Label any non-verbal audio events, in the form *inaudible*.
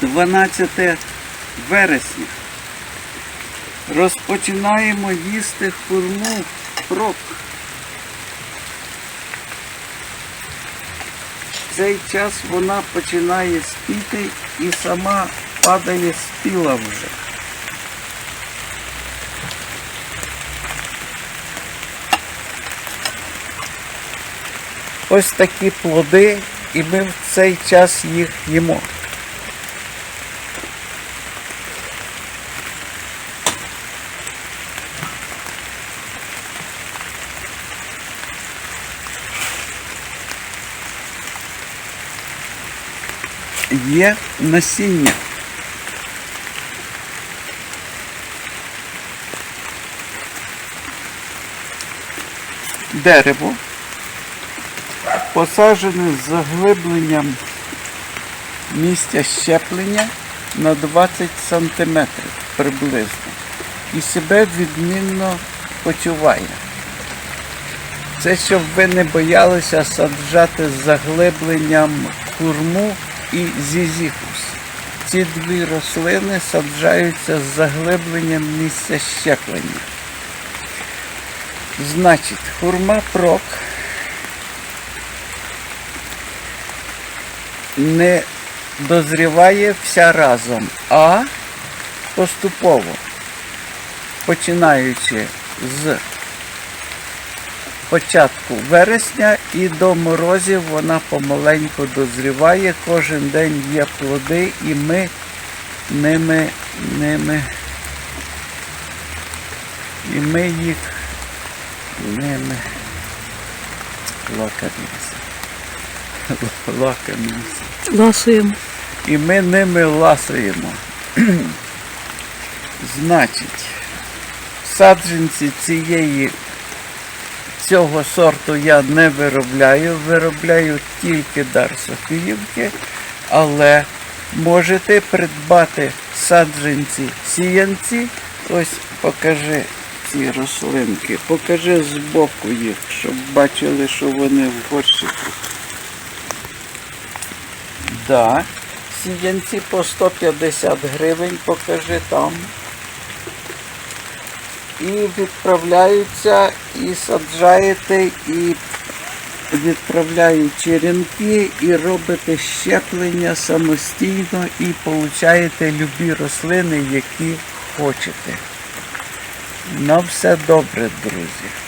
12 вересня. Розпочинаємо їсти хурму прок. В цей час вона починає спіти і сама падає спіла вже. Ось такі плоди, і ми в цей час їх їмо. Є насіння. Дерево посаджене з заглибленням місця щеплення на 20 см приблизно і себе відмінно почуває. Це щоб ви не боялися саджати з заглибленням хурму і зізіхус. Ці дві рослини саджаються з заглибленням місця щеплення. Значить, хурма прок не дозріває вся разом, а поступово, починаючи з початку вересня і до морозів вона помаленьку дозріває. Кожен день є плоди, і ми ними, ними, і ми їх ними лакаємося. Лакаємося. Ласуємо. І ми ними ласуємо. *clears throat* Значить, саджанці цієї цього сорту я не виробляю, виробляю тільки дар Софіївки, але можете придбати саджанці сіянці. Ось покажи ці рослинки, покажи збоку їх, щоб бачили, що вони в горщику. Да. Сіянці по 150 гривень, покажи там. І відправляються, і саджаєте, і відправляють черенки, і робите щеплення самостійно і получаєте любі рослини, які хочете. На все добре, друзі.